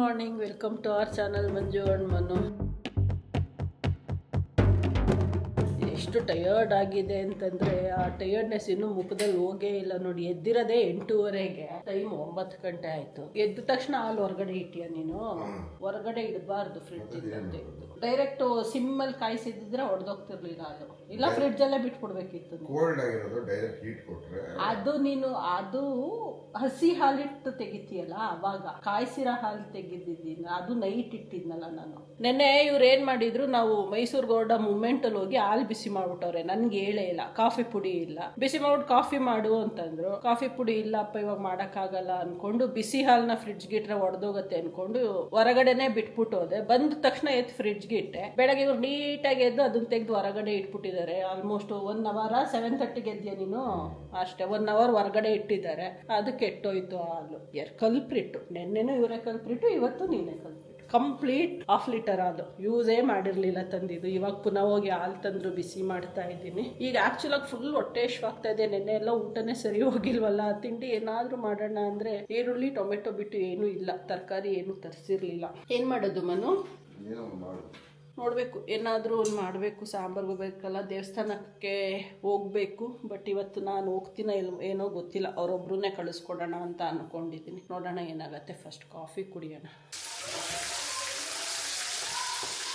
Morning, welcome to our channel Manju and Manu. ಎಷ್ಟು tired ಆಗಿದೆ ಅಂತಂದ್ರೆ ಆ ಟಯರ್ಡ್ನೆಸ್ ಇನ್ನು ಮುಖದಲ್ಲಿ ಹೋಗೇ ಇಲ್ಲ ನೋಡಿ ಎದ್ದಿರೋದೇ ಎಂಟೂವರೆಗೆ ಟೈಮ್ ಒಂಬತ್ತು ಗಂಟೆ ಆಯ್ತು ಎದ್ದ ತಕ್ಷಣ ಹಾಲು ಹೊರಗಡೆ ಇಟ್ಟಿಯ ನೀನು ಹೊರಗಡೆ ಇಡಬಾರ್ದು ಫ್ರಿಡ್ಜ್ ಡೈರೆಕ್ಟ್ ಅಲ್ಲಿ ಕಾಯಿಸಿದ್ರೆ ಹೊಡೆದೋಗ್ತಿರ್ಲಿಲ್ಲ ಹಾಲು ಇಲ್ಲ ಫ್ರಿಡ್ಜಲ್ಲೇ ಬಿಟ್ಬಿಡ್ಬೇಕಿತ್ತು ಕೋಲ್ಡ್ ಅದು ನೀನು ಅದು ಹಸಿ ಹಾಲಿಟ್ಟು ತೆಗಿತೀಯಲ್ಲ ಅವಾಗ ಕಾಯಿಸಿರೋ ಹಾಲು ತೆಗೆದಿದ್ದೀನಿ ಅದು ನೈಟ್ ಇಟ್ಟಿದ್ನಲ್ಲ ನಾನು ನೆನ್ನೆ ಇವ್ರು ಏನು ಮಾಡಿದ್ರು ನಾವು ಮೈಸೂರು ಮೂಮೆಂಟ್ ಅಲ್ಲಿ ಹೋಗಿ ಹಾಲು ಬಿಸಿ ಮಾಡ್ಬಿಟ್ಟವ್ರೆ ನನ್ಗೆ ಹೇಳೇ ಇಲ್ಲ ಕಾಫಿ ಪುಡಿ ಇಲ್ಲ ಬಿಸಿ ಮಾಡ್ಬಿಟ್ಟು ಕಾಫಿ ಮಾಡು ಅಂತಂದ್ರು ಕಾಫಿ ಪುಡಿ ಇಲ್ಲಪ್ಪ ಇವಾಗ ಮಾಡೋಕ್ಕಾಗಲ್ಲ ಅನ್ಕೊಂಡು ಬಿಸಿ ಹಾಲನ್ನ ಫ್ರಿಡ್ಜ್ ಇಟ್ರೆ ಒಡೆದೋಗತ್ತೆ ಅನ್ಕೊಂಡು ಹೊರಗಡೆನೆ ಬಿಟ್ಬಿಟ್ಟು ಹೋದೆ ಬಂದ ತಕ್ಷಣ ಎತ್ ಫ್ರಿಡ್ಜ್ ಗಿಟ್ಟೆ ಬೆಳಗ್ಗೆ ಇವ್ರು ನೀಟಾಗಿ ಎದ್ದು ಅದನ್ನ ತೆಗೆದು ಹೊರಗಡೆ ಇಟ್ಬಿಟ್ಟಿದ್ದಾರೆ ಆಲ್ಮೋಸ್ಟ್ ಒನ್ ಅವರ್ ಸೆವೆನ್ ತರ್ಟಿಗೆ ಎದ್ದೆ ನೀನು ಅಷ್ಟೇ ಒನ್ ಅವರ್ ಹೊರಗಡೆ ಇಟ್ಟಿದ್ದಾರೆ ಅದು ಕೆಟ್ಟೋಯ್ತು ಹಾಲು ಯಾರು ಕಲ್ಪ್ರಿಟ್ಟು ನಿನ್ನೆನೂ ಇವರೇ ಕಲ್ಪ್ರಿಟ್ಟು ಇವತ್ತು ನೀನೇ ಕಲ್ಪ್ರಿಟ್ಟು ಕಂಪ್ಲೀಟ್ ಹಾಫ್ ಲೀಟರ್ ಹಾಲು ಯೂಸೇ ಮಾಡಿರಲಿಲ್ಲ ತಂದಿದ್ದು ಇವಾಗ ಪುನಃ ಹೋಗಿ ಹಾಲು ತಂದ್ರು ಬಿಸಿ ಮಾಡ್ತಾ ಇದ್ದೀನಿ ಈಗ ಆ್ಯಕ್ಚುಲಾಗಿ ಫುಲ್ ಹೊಟ್ಟೆ ಆಗ್ತಾ ಇದೆ ನೆನ್ನೆ ಎಲ್ಲ ಊಟನೇ ಸರಿ ಹೋಗಿಲ್ವಲ್ಲ ತಿಂಡಿ ಏನಾದರೂ ಮಾಡೋಣ ಅಂದರೆ ಈರುಳ್ಳಿ ಟೊಮೆಟೊ ಬಿಟ್ಟು ಏನೂ ಇಲ್ಲ ತರಕಾರಿ ಏನು ತರಿಸಿರಲಿಲ್ಲ ಏನು ಮಾಡೋದು ಮನು ನೋಡಬೇಕು ಏನಾದರೂ ಒಂದು ಮಾಡಬೇಕು ಸಾಂಬಾರ್ಗೂ ಬೇಕಲ್ಲ ದೇವಸ್ಥಾನಕ್ಕೆ ಹೋಗಬೇಕು ಬಟ್ ಇವತ್ತು ನಾನು ಹೋಗ್ತೀನ ಇಲ್ಲ ಏನೋ ಗೊತ್ತಿಲ್ಲ ಅವರೊಬ್ರನ್ನೇ ಕಳಿಸ್ಕೊಡೋಣ ಅಂತ ಅಂದ್ಕೊಂಡಿದ್ದೀನಿ ನೋಡೋಣ ಏನಾಗುತ್ತೆ ಫಸ್ಟ್ ಕಾಫಿ ಕುಡಿಯೋಣ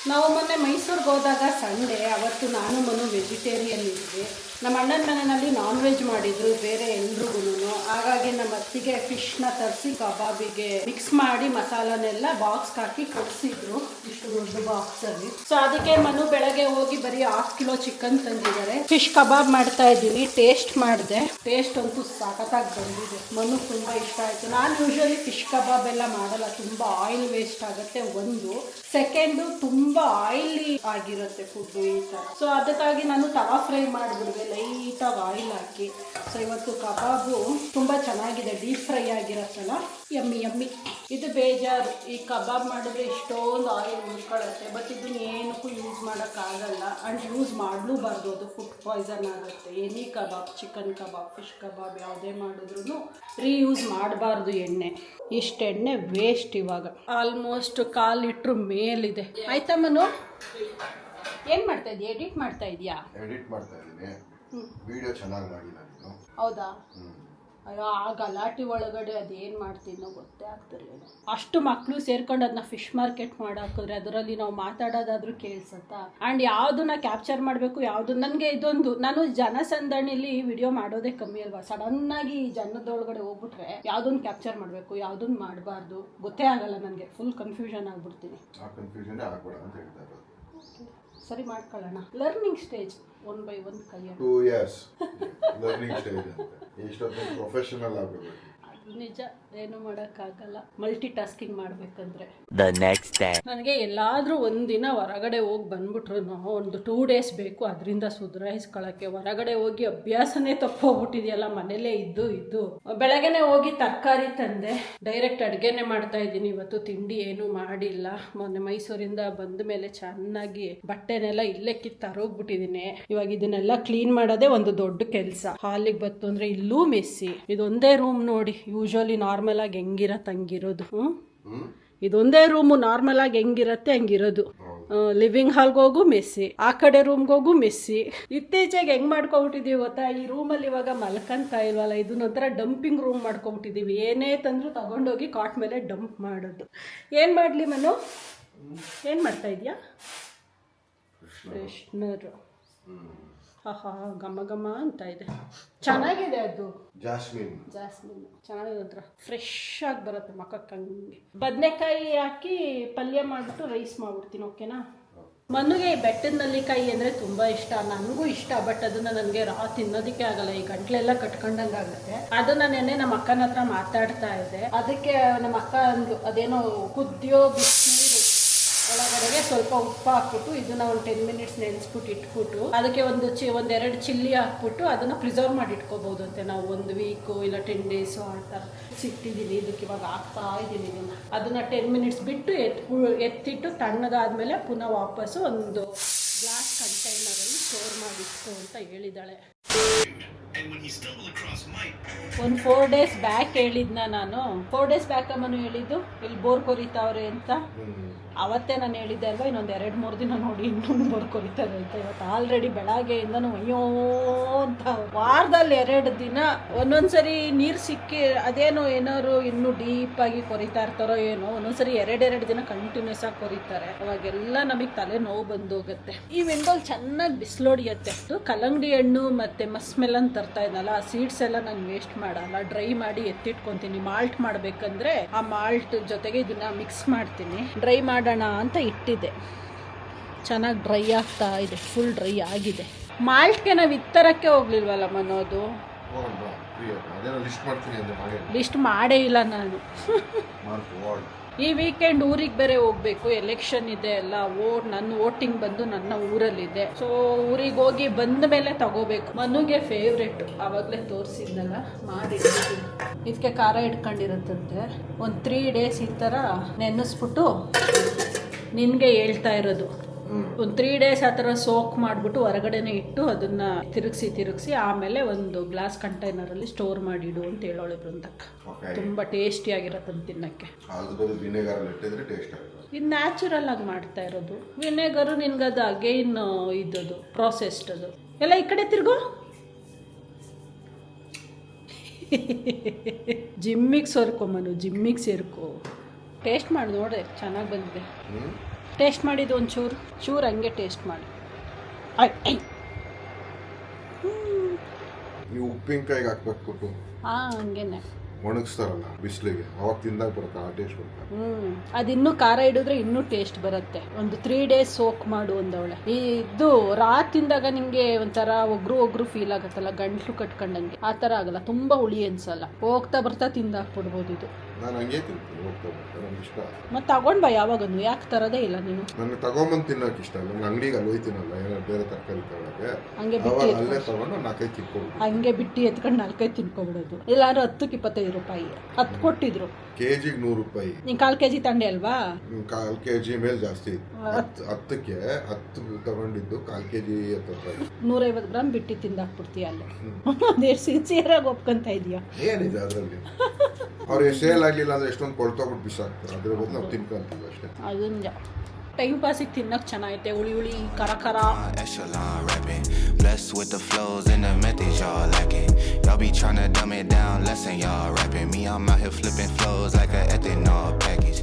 ನಾವು ಮೊನ್ನೆ ಮೈಸೂರಿಗೆ ಹೋದಾಗ ಸಂಡೇ ಅವತ್ತು ನಾನು ಮನು ವೆಜಿಟೇರಿಯನ್ ಇದ್ದೆ ನಮ್ಮ ಅಣ್ಣನ ಮನೆಯಲ್ಲಿ ನಾನ್ ವೆಜ್ ಮಾಡಿದ್ರು ಬೇರೆ ಎಲ್ರಿಗೂ ಹಾಗಾಗಿ ನಮ್ಮ ಅತ್ತಿಗೆ ಫಿಶ್ನ ತರಿಸಿ ಕಬಾಬಿಗೆ ಮಿಕ್ಸ್ ಮಾಡಿ ಮಸಾಲನೆಲ್ಲ ಬಾಕ್ಸ್ ಹಾಕಿ ಕಟ್ಸಿದ್ರು ಇಷ್ಟು ದೊಡ್ಡ ಬಾಕ್ಸ್ ಅಲ್ಲಿ ಸೊ ಅದಕ್ಕೆ ಮನು ಬೆಳಗ್ಗೆ ಹೋಗಿ ಬರೀ ಹಾಫ್ ಕಿಲೋ ಚಿಕನ್ ತಂದಿದ್ದಾರೆ ಫಿಶ್ ಕಬಾಬ್ ಮಾಡ್ತಾ ಇದ್ದೀನಿ ಟೇಸ್ಟ್ ಮಾಡಿದೆ ಟೇಸ್ಟ್ ಅಂತೂ ಸಖತ್ತಾಗಿ ಬಂದಿದೆ ಮನು ತುಂಬಾ ಇಷ್ಟ ಆಯ್ತು ನಾನು ಯೂಶಲಿ ಫಿಶ್ ಕಬಾಬ್ ಎಲ್ಲ ಮಾಡಲ್ಲ ತುಂಬಾ ಆಯಿಲ್ ವೇಸ್ಟ್ ಆಗುತ್ತೆ ಒಂದು ಸೆಕೆಂಡು ತುಂಬಾ ಆಯಿಲಿ ಆಗಿರುತ್ತೆ ಫುಡ್ ಈ ತರ ಸೊ ಅದಕ್ಕಾಗಿ ನಾನು ತವಾ ಫ್ರೈ ಮಾಡಿಬಿಡ್ಬೇಕು ಲೈಟಾಗಿ ಆಯಿಲ್ ಹಾಕಿ ಸೊ ಇವತ್ತು ಕಬಾಬು ತುಂಬ ಚೆನ್ನಾಗಿದೆ ಡೀಪ್ ಫ್ರೈ ಆಗಿರತ್ತಲ್ಲ ಎಮ್ಮಿ ಎಮ್ಮಿ ಇದು ಬೇಜಾರು ಈ ಕಬಾಬ್ ಮಾಡಿದ್ರೆ ಎಷ್ಟೊಂದು ಆಯಿಲ್ ಉಳ್ಕೊಳ್ಳುತ್ತೆ ಬಟ್ ಇದನ್ನ ಏನಕ್ಕೂ ಯೂಸ್ ಮಾಡೋಕ್ಕಾಗಲ್ಲ ಆ್ಯಂಡ್ ಯೂಸ್ ಮಾಡಲೂಬಾರ್ದು ಅದು ಫುಡ್ ಪಾಯ್ಸನ್ ಆಗುತ್ತೆ any kebab chicken kebab fish kebab ಯಾವುದೇ ಮಾಡಿದ್ರೂ ರೀಯೂಸ್ ಮಾಡಬಾರ್ದು ಎಣ್ಣೆ ಇಷ್ಟು ಎಣ್ಣೆ ವೇಸ್ಟ್ ಇವಾಗ ಆಲ್ಮೋಸ್ಟ್ ಕಾಲು ಲೀಟ್ರ್ ಮೇಲಿದೆ ಆಯ್ತಮ್ಮನು ಏನು ಮಾಡ್ತಾ ಇದೀಯ ಎಡಿಟ್ ಮಾಡ್ತಾ ಇದೀಯಾ ಎಡಿಟ್ ಮಾಡ್ತಾ ಇದ್ದೀನಿ ವಿಡಿಯೋ ಚೆನ್ನಾಗಿ ಮಾಡಿಲ್ಲ ನೀನು ಹೌದಾ ಅಯ್ಯೋ ಆ ಗಲಾಟೆ ಒಳಗಡೆ ಅದೇನು ಮಾಡ್ತೀನೋ ಗೊತ್ತೇ ಆಗ್ತಿರ್ಲಿಲ್ಲ ಅಷ್ಟು ಮಕ್ಕಳು ಸೇರ್ಕೊಂಡು ಅದನ್ನ ಫಿಶ್ ಮಾರ್ಕೆಟ್ ಮಾಡಾಕಿದ್ರೆ ಅದರಲ್ಲಿ ನಾವು ಮಾತಾಡೋದಾದ್ರೂ ಕೇಳಿಸತ್ತ ಆ್ಯಂಡ್ ಯಾವುದನ್ನ ಕ್ಯಾಪ್ಚರ್ ಮಾಡಬೇಕು ಯಾವುದು ನನಗೆ ಇದೊಂದು ನಾನು ಜನಸಂದಣಿಲಿ ವಿಡಿಯೋ ಮಾಡೋದೇ ಕಮ್ಮಿ ಅಲ್ವಾ ಸಡನ್ನಾಗಿ ಈ ಜನದೊಳಗಡೆ ಹೋಗ್ಬಿಟ್ರೆ ಯಾವುದನ್ನು ಕ್ಯಾಪ್ಚರ್ ಮಾಡಬೇಕು ಯಾವುದನ್ನು ಮಾಡಬಾರ್ದು ಗೊತ್ತೇ ಆಗಲ್ಲ ನನಗೆ ಫುಲ್ ಕನ್ಫ್ಯೂಷನ್ ಆಗಿಬಿಡ್ತೀನಿ ಸರಿ ಮಾಡ್ಕೊಳ್ಳೋಣ learning stage one by one ಕಲಿಯೋಣ ಟೂ ಇಯರ್ಸ್ ಲರ್ನಿಂಗ್ ಸ್ಟೇಜ್ ಅಂತ ಇಷ್ಟೊತ್ತಿಗೆ ಪ್ರೊಫೆಷನಲ್ ಆಗಬೇಕು ನಿಜ ಏನು ಮಾಡೋಕ್ಕಾಗಲ್ಲ ಮಲ್ಟಿ ಟಾಸ್ಕಿಂಗ್ ಮಾಡ್ಬೇಕಂದ್ರೆ ನನಗೆ ಎಲ್ಲಾದ್ರೂ ಒಂದಿನ ಹೊರಗಡೆ ಹೋಗಿ ಬಂದ್ಬಿಟ್ರು ಒಂದು ಟೂ ಡೇಸ್ ಬೇಕು ಅದರಿಂದ ಸುಧಾರಿಸ್ಕೊಳಕ್ಕೆ ಹೊರಗಡೆ ಹೋಗಿ ಅಭ್ಯಾಸನೇ ತಪ್ಪೋಗ್ಬಿಟ್ಟಿದೆಯಲ್ಲ ಮನೇಲೇ ಇದ್ದು ಇದ್ದು ಬೆಳಗ್ಗೆನೆ ಹೋಗಿ ತರಕಾರಿ ತಂದೆ ಡೈರೆಕ್ಟ್ ಅಡುಗೆನೆ ಮಾಡ್ತಾ ಇದ್ದೀನಿ ಇವತ್ತು ತಿಂಡಿ ಏನು ಮಾಡಿಲ್ಲ ಮೊನ್ನೆ ಮೈಸೂರಿಂದ ಬಂದ ಮೇಲೆ ಚೆನ್ನಾಗಿ ಬಟ್ಟೆನೆಲ್ಲ ಇಲ್ಲೇ ಕಿತ್ತು ಹೋಗ್ಬಿಟ್ಟಿದೀನಿ ಇವಾಗ ಇದನ್ನೆಲ್ಲ ಕ್ಲೀನ್ ಮಾಡೋದೇ ಒಂದು ದೊಡ್ಡ ಕೆಲಸ ಹಾಲಿಗೆ ಬತ್ತು ಅಂದ್ರೆ ಇಲ್ಲೂ ಮೆಸ್ಸಿ ಇದೊಂದೇ ರೂಮ್ ನೋಡಿ ಯೂಶ್ವಲಿ ಆಗಿ ಹೆಂಗಿರತ್ತೆ ಹಂಗಿರೋದು ಇದೊಂದೇ ರೂಮು ಆಗಿ ಹೆಂಗಿರತ್ತೆ ಹಂಗಿರೋದು ಲಿವಿಂಗ್ ಹಾಲ್ಗೋಗು ಹೋಗು ಮೆಸ್ಸಿ ಆ ಕಡೆ ರೂಮ್ಗೋಗೂ ಹೋಗು ಮೆಸ್ಸಿ ಇತ್ತೀಚೆಗೆ ಹೆಂಗ್ ಮಾಡ್ಕೊಬಿಟ್ಟಿದೀವಿ ಗೊತ್ತಾ ಈ ರೂಮಲ್ಲಿ ಇವಾಗ ಮಲ್ಕಂತ ಇಲ್ವಲ್ಲ ಇದನ್ನೊಂಥರ ಡಂಪಿಂಗ್ ರೂಮ್ ಮಾಡ್ಕೊಬಿಟ್ಟಿದೀವಿ ಏನೇ ತಂದ್ರು ತಗೊಂಡೋಗಿ ಕಾಟ್ ಮೇಲೆ ಡಂಪ್ ಮಾಡೋದು ಏನು ಮಾಡ್ಲಿ ಮನು ಏನು ಮಾಡ್ತಾ ಇದೀಯ ಕೃಷ್ಣರು ಹಾ ಘಮ ಗಮ ಅಂತ ಇದೆ ಚೆನ್ನಾಗಿದೆ ಅದು ಜಾಸ್ಮಿನ್ ಜಾಸ್ಮಿನ್ ಚೆನ್ನಾಗಿದೆ ಫ್ರೆಶ್ ಆಗಿ ಬರುತ್ತೆ ಮಕ್ಕಕ್ಕೆ ಬದನೆಕಾಯಿ ಹಾಕಿ ಪಲ್ಯ ಮಾಡಿಬಿಟ್ಟು ರೈಸ್ ಮಾಡ್ಬಿಡ್ತೀನಿ ಓಕೆನಾ ಮನುಗೆ ಬೆಟ್ಟದ ನಲ್ಲಿಕಾಯಿ ಅಂದ್ರೆ ತುಂಬಾ ಇಷ್ಟ ನನಗೂ ಇಷ್ಟ ಬಟ್ ಅದನ್ನ ನನಗೆ ರಾ ತಿನ್ನೋದಕ್ಕೆ ಆಗಲ್ಲ ಈ ಗಂಟ್ಲೆಲ್ಲ ಕಟ್ಕೊಂಡಂಗೆ ಆಗುತ್ತೆ ಅದನ್ನ ನೆನ್ನೆ ನಮ್ಮ ಅಕ್ಕನ ಹತ್ರ ಮಾತಾಡ್ತಾ ಇದ್ದೆ ಅದಕ್ಕೆ ನಮ್ಮ ಅಕ್ಕ ಅದೇನೋ ಕುದ್ಯೋ ಒಳಗಡೆಗೆ ಸ್ವಲ್ಪ ಉಪ್ಪು ಹಾಕ್ಬಿಟ್ಟು ಇದನ್ನ ಒಂದು ಟೆನ್ ಮಿನಿಟ್ಸ್ ನೆನೆಸ್ಬಿಟ್ಟು ಇಟ್ಬಿಟ್ಟು ಅದಕ್ಕೆ ಒಂದು ಚಿ ಒಂದೆರಡು ಚಿಲ್ಲಿ ಹಾಕ್ಬಿಟ್ಟು ಅದನ್ನ ಪ್ರಿಸರ್ವ್ ಮಾಡಿ ಇಟ್ಕೋಬಹುದು ಅಂತೆ ನಾವು ಒಂದು ವೀಕು ಇಲ್ಲ ಟೆನ್ ಡೇಸು ಆ ಥರ ಸಿಕ್ತಿದ್ದೀನಿ ಇದಕ್ಕೆ ಇವಾಗ ಹಾಕ್ತಾ ಇದ್ದೀನಿ ಇದನ್ನು ಅದನ್ನು ಟೆನ್ ಮಿನಿಟ್ಸ್ ಬಿಟ್ಟು ಎತ್ ಎತ್ತಿಟ್ಟು ತಣ್ಣಗಾದ್ಮೇಲೆ ಪುನಃ ವಾಪಸ್ಸು ಒಂದು ಗ್ಲಾಸ್ ಕಂಟೈನರಲ್ಲಿ ಸ್ಟೋರ್ ಮಾಡಿತ್ತು ಅಂತ ಹೇಳಿದ್ದಾಳೆ ಒಂದು ಫೋರ್ ಡೇಸ್ ಬ್ಯಾಕ್ ಹೇಳಿದ್ನ ನಾನು ಫೋರ್ ಡೇಸ್ ಬ್ಯಾಕ್ ಅಮ್ಮನು ಹೇಳಿದ್ದು ಇಲ್ಲಿ ಬೋರ್ ಕೊರಿತಾವ್ರೆ ಅಂತ ಅವತ್ತೇ ನಾನು ಹೇಳಿದ್ದೆ ಅಲ್ವಾ ಇನ್ನೊಂದು ಎರಡು ಮೂರು ದಿನ ನೋಡಿ ಇನ್ನೊಂದು ಕೊರೀತಾರೆ ಅಂತ ಇವತ್ತು ಆಲ್ರೆಡಿ ಬೆಳಗ್ಗೆಯಿಂದನೂ ಅಯ್ಯೋ ಅಂತ ವಾರದಲ್ಲಿ ಎರಡು ದಿನ ಒಂದೊಂದ್ಸರಿ ನೀರು ಸಿಕ್ಕಿ ಅದೇನೋ ಏನಾದ್ರು ಇನ್ನೂ ಆಗಿ ಕೊರಿತಾ ಇರ್ತಾರೋ ಏನೋ ಒಂದೊಂದ್ಸರಿ ಎರಡೆರಡು ದಿನ ಕಂಟಿನ್ಯೂಸ್ ಆಗಿ ಕೊರಿತಾರೆ ಅವಾಗೆಲ್ಲ ನಮಗೆ ತಲೆ ನೋವು ಹೋಗುತ್ತೆ ಈ ವಿಂಡೋಲ್ ಚೆನ್ನಾಗಿ ಬಿಸಿಲೊಡಿಯತ್ತೆ ಕಲಂಗಡಿ ಹಣ್ಣು ಮತ್ತೆ ಮಸ್ಮೆಲನ್ ತರ್ತಾ ಇದ್ನಲ್ಲ ಆ ಸೀಡ್ಸ್ ಎಲ್ಲ ನಾನು ವೇಸ್ಟ್ ಮಾಡಲ್ಲ ಡ್ರೈ ಮಾಡಿ ಎತ್ತಿಟ್ಕೊಂತೀನಿ ಮಾಲ್ಟ್ ಮಾಡ್ಬೇಕಂದ್ರೆ ಆ ಮಾಲ್ಟ್ ಜೊತೆಗೆ ಇದನ್ನ ಮಿಕ್ಸ್ ಮಾಡ್ತೀನಿ ಡ್ರೈ ಮಾಡಿ ಮಾಡೋಣ ಅಂತ ಇಟ್ಟಿದ್ದೆ ಚೆನ್ನಾಗಿ ಡ್ರೈ ಆಗ್ತಾ ಇದೆ ಫುಲ್ ಡ್ರೈ ಆಗಿದೆ ಮಾಲ್ಟ್ಗೆ ನಾವು ಇತ್ತರಕ್ಕೆ ಹೋಗ್ಲಿಲ್ವಲ್ಲ ಮನೋದು ಲಿಸ್ಟ್ ಮಾಡೇ ಇಲ್ಲ ನಾನು ಈ ವೀಕೆಂಡ್ ಊರಿಗೆ ಬೇರೆ ಹೋಗ್ಬೇಕು ಎಲೆಕ್ಷನ್ ಇದೆ ಅಲ್ಲ ಓಟ್ ನನ್ನ ವೋಟಿಂಗ್ ಬಂದು ನನ್ನ ಊರಲ್ಲಿದೆ ಸೊ ಊರಿಗೆ ಹೋಗಿ ಬಂದ ಮೇಲೆ ತಗೋಬೇಕು ಮನುಗೆ ಫೇವ್ರೆಟ್ ಆವಾಗಲೇ ತೋರಿಸಿದ್ನಲ್ಲ ಮಾಡಿ ಇದಕ್ಕೆ ಖಾರ ಇಟ್ಕೊಂಡಿರುತ್ತಂತೆ ಒಂದು ತ್ರೀ ಡೇಸ್ ಈ ಥರ ನೆನೆಸ್ಬಿಟ್ಟು ನಿನಗೆ ಹೇಳ್ತಾ ಇರೋದು ಒಂದು ತ್ರೀ ಡೇಸ್ ಆ ಥರ ಸೋಕ್ ಮಾಡಿಬಿಟ್ಟು ಹೊರಗಡೆನೆ ಇಟ್ಟು ಅದನ್ನು ತಿರುಗಿಸಿ ತಿರುಗಿಸಿ ಆಮೇಲೆ ಒಂದು ಗ್ಲಾಸ್ ಕಂಟೈನರಲ್ಲಿ ಸ್ಟೋರ್ ಮಾಡಿಡು ಅಂತ ಹೇಳೋಳು ಬೃಂದಕ್ಕ ತುಂಬ ಟೇಸ್ಟಿಯಾಗಿರತ್ತಂತ ತಿನ್ನೋಕ್ಕೆ ಇದು ನ್ಯಾಚುರಲ್ ಆಗಿ ಮಾಡ್ತಾ ಇರೋದು ವಿನೆಗರು ನಿನ್ಗದು ಅದು ಇದ್ದದು ಪ್ರೊಸೆಸ್ಡ್ ಅದು ಎಲ್ಲ ಈ ಕಡೆ ತಿರುಗೋ ಜಿಮ್ಮಿಗೆ ಸೇರ್ಕೊ ಮನು ಜಿಮ್ಮಿಗೆ ಸೇರ್ಕೊ ಟೇಸ್ಟ್ ಮಾಡಿ ನೋಡ್ರಿ ಚೆನ್ನಾಗಿ ಬಂದಿದೆ ಟೇಸ್ಟ್ ಮಾಡಿದ್ದು ಒಂದು ಚೂರು ಚೂರು ಹಂಗೆ ಟೇಸ್ಟ್ ಮಾಡಿ ಉಪ್ಪಿನಕಾಯಿಗೆ ಹಾಕ್ಬೇಕು ಹಾಂ ಹಂಗೇನೆ ಒಣಗಿಸ್ತಾರಲ್ಲ ಬಿಸಿಲಿಗೆ ಅವಾಗ ತಿಂದಾಗ ಬರುತ್ತೆ ಆ ಟೇಸ್ಟ್ ಬರುತ್ತೆ ಹ್ಮ್ ಅದಿನ್ನೂ ಖಾರ ಇಡಿದ್ರೆ ಇನ್ನೂ ಟೇಸ್ಟ್ ಬರುತ್ತೆ ಒಂದು ತ್ರೀ ಡೇಸ್ ಸೋಕ್ ಮಾಡು ಒಂದವಳೆ ಇದು ರಾ ತಿಂದಾಗ ನಿಂಗೆ ಒಂಥರ ಒಗ್ರು ಒಗ್ರು ಫೀಲ್ ಆಗತ್ತಲ್ಲ ಗಂಟ್ಲು ಕಟ್ಕೊಂಡಂಗೆ ಆ ಥರ ಆಗಲ್ಲ ತುಂಬಾ ಹುಳಿ ಅನ್ಸಲ್ಲ ಹೋಗ್ತಾ ಬರ್ತಾ ತಿಂದಾಕ್ಬಿಡ್ಬೋದು ಇದು ನಾನು ಹಂಗೆ ತಿಂತೀನಿ ಹೋಗ್ತಾ ಬರ್ತಾ ನಮ್ಗೆ ಇಷ್ಟ ಮತ್ತೆ ತಗೊಂಡ್ಬಾ ಯಾವಾಗನು ಯಾಕೆ ತರದೇ ಇಲ್ಲ ನೀನು ನನಗೆ ತಗೊಂಬಂದು ತಿನ್ನೋಕೆ ಇಷ್ಟ ಇಲ್ಲ ನಾನು ಅಂಗಡಿಗೆ ಅಲ್ಲಿ ಹೋಯ್ತೀನಲ್ಲ ಏನಾದ್ರು ಬೇರೆ ತರಕಾರಿ ತಗೊಳಕ್ಕೆ ಹಂಗೆ ಬಿಟ್ಟಿ ಅವಾಗ ಅಲ್ಲೇ ತಗೊಂಡು ನಾಲ್ಕೈದು ತಿನ್ಕೊಂಡು ಹಂಗೆ ಬಿಟ್ಟಿ ಎತ್ಕೊಂಡು ನಾಲ್ಕೈದು ತಿನ್ಕೊಬಿಡೋದು ಎಲ್ಲಾರು ಹತ್ತಕ್ಕೆ ಇಪ್ಪತ್ತೈದು ರೂಪಾಯಿ ಹತ್ತು ಕೊಟ್ಟಿದ್ರು ಕೆಜಿಗೆ ನೂರು ರೂಪಾಯಿ ನೀನ್ ಕಾಲ್ ಕೆಜಿ ತಂಡೆ ಅಲ್ವಾ ಕಾಲ್ ಕೆಜಿ ಮೇಲೆ ಜಾಸ್ತಿ ಹತ್ತು ಹತ್ತಕ್ಕೆ ಹತ್ತು ತಗೊಂಡಿದ್ದು ಕಾಲ್ ಕೆಜಿ ಹತ್ತು ರೂಪಾಯಿ ನೂರೈವತ್ತು ಗ್ರಾಮ್ ಬಿಟ್ಟು ತಿಂದಾಕ್ಬಿಡ್ತೀಯ ಅಲ್ಲೇ ಅದೇನು ಸಿನ್ಸಿಯರಾಗಿ ಒಪ್ಕೊಂತ ಇದೆಯಾ ಏನಿದೆ ಅದರಲ್ಲಿ ಅವ್ರಿಗೆ ಸೇಲ್ ಆಗಲಿಲ್ಲ ಅಂದ್ರೆ ಎಷ್ಟೊಂದು ಕೊಳ್ತೋಗ್ಬಿಟ್ಟು ಬಿಸಾಕ್ತಾರೆ ಅದ್ರ ಬದಲು ನಾವು ತಿನ್ಕೊಂತೀವಿ ಅಷ್ಟೇ ಅದು ಟೈಮ್ ಪಾಸಿಗೆ ತಿನ್ನಕ್ಕೆ ಚೆನ್ನಾಗೈತೆ ಹುಳಿ ಹುಳಿ ಖರ ಖರ Echelon rapping, blessed with the flows and the methods y'all lacking. Y'all be tryna dumb it down, lesson y'all rapping. Me, I'm out here flipping flows like a ethanol package.